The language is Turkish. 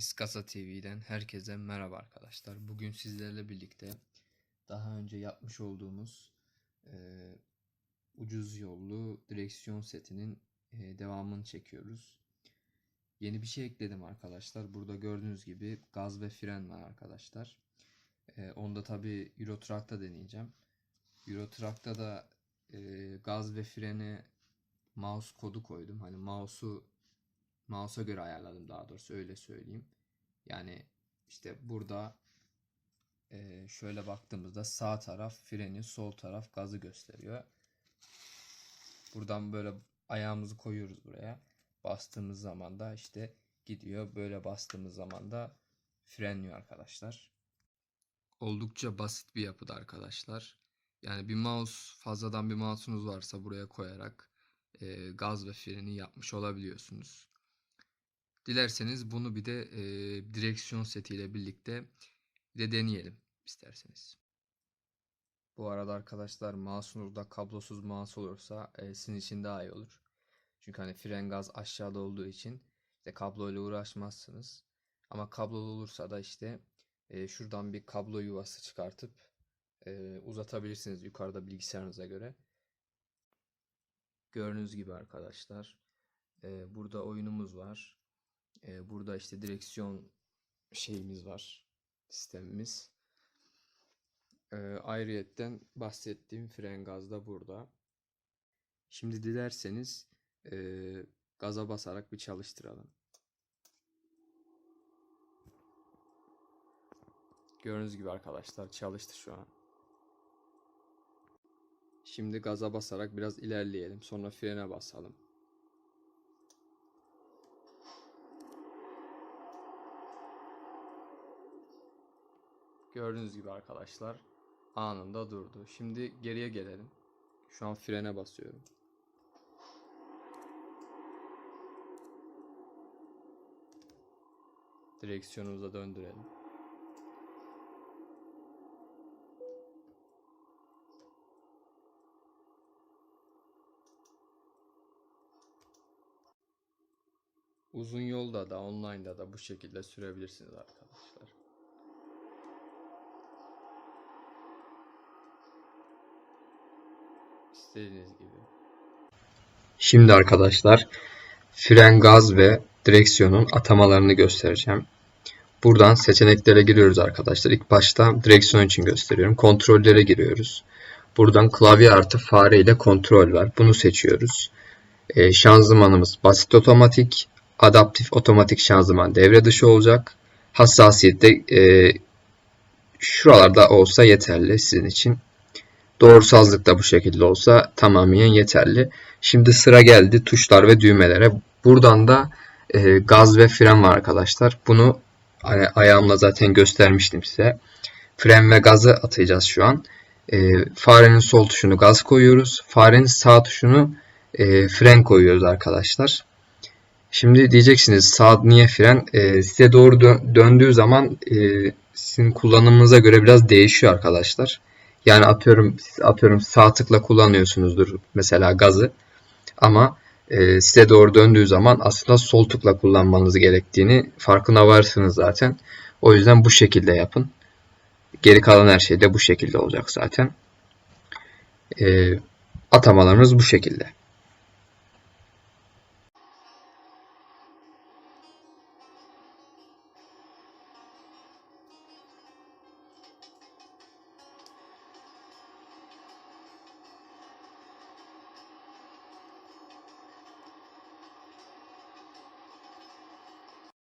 İskasa TV'den herkese merhaba arkadaşlar. Bugün sizlerle birlikte daha önce yapmış olduğumuz e, ucuz yollu direksiyon setinin e, devamını çekiyoruz. Yeni bir şey ekledim arkadaşlar. Burada gördüğünüz gibi gaz ve fren var arkadaşlar. E, onda tabi Euro deneyeceğim. Euro da e, gaz ve frene mouse kodu koydum. Hani mouse'u mouse'a göre ayarladım daha doğrusu öyle söyleyeyim. Yani işte burada e, şöyle baktığımızda sağ taraf freni, sol taraf gazı gösteriyor. Buradan böyle ayağımızı koyuyoruz buraya. Bastığımız zaman da işte gidiyor. Böyle bastığımız zaman da frenliyor arkadaşlar. Oldukça basit bir yapıda arkadaşlar. Yani bir mouse fazladan bir mouse'unuz varsa buraya koyarak e, gaz ve freni yapmış olabiliyorsunuz. Dilerseniz bunu bir de e, direksiyon setiyle birlikte bir de deneyelim isterseniz. Bu arada arkadaşlar mouse'unuzda kablosuz mouse olursa e, sizin için daha iyi olur. Çünkü hani fren gaz aşağıda olduğu için işte kablo ile uğraşmazsınız. Ama kablolu olursa da işte e, şuradan bir kablo yuvası çıkartıp e, uzatabilirsiniz yukarıda bilgisayarınıza göre. Gördüğünüz gibi arkadaşlar e, burada oyunumuz var. E, burada işte direksiyon şeyimiz var. Sistemimiz. E, ayrıyetten bahsettiğim fren gaz da burada. Şimdi dilerseniz e, gaza basarak bir çalıştıralım. Gördüğünüz gibi arkadaşlar çalıştı şu an. Şimdi gaza basarak biraz ilerleyelim. Sonra frene basalım. Gördüğünüz gibi arkadaşlar anında durdu. Şimdi geriye gelelim. Şu an frene basıyorum. Direksiyonumuza döndürelim. Uzun yolda da online'da da bu şekilde sürebilirsiniz arkadaşlar. İstediğiniz gibi. Şimdi arkadaşlar fren gaz ve direksiyonun atamalarını göstereceğim. Buradan seçeneklere giriyoruz arkadaşlar. İlk başta direksiyon için gösteriyorum. Kontrollere giriyoruz. Buradan klavye artı fare ile kontrol var. Bunu seçiyoruz. E, şanzımanımız basit otomatik. Adaptif otomatik şanzıman devre dışı olacak. Hassasiyette e, şuralarda olsa yeterli sizin için. Doğrusazlık da bu şekilde olsa tamamen yeterli. Şimdi sıra geldi tuşlar ve düğmelere. Buradan da e, gaz ve fren var arkadaşlar. Bunu ay ayağımla zaten göstermiştim size. Fren ve gazı atacağız şu an. E, farenin sol tuşunu gaz koyuyoruz. Farenin sağ tuşunu e, fren koyuyoruz arkadaşlar. Şimdi diyeceksiniz sağ niye fren? E, size doğru dö döndüğü zaman e, sizin kullanımınıza göre biraz değişiyor arkadaşlar. Yani atıyorum atıyorum sağ tıkla kullanıyorsunuzdur mesela gazı. Ama e, size doğru döndüğü zaman aslında sol tıkla kullanmanız gerektiğini farkına varsınız zaten. O yüzden bu şekilde yapın. Geri kalan her şey de bu şekilde olacak zaten. E, atamalarımız bu şekilde.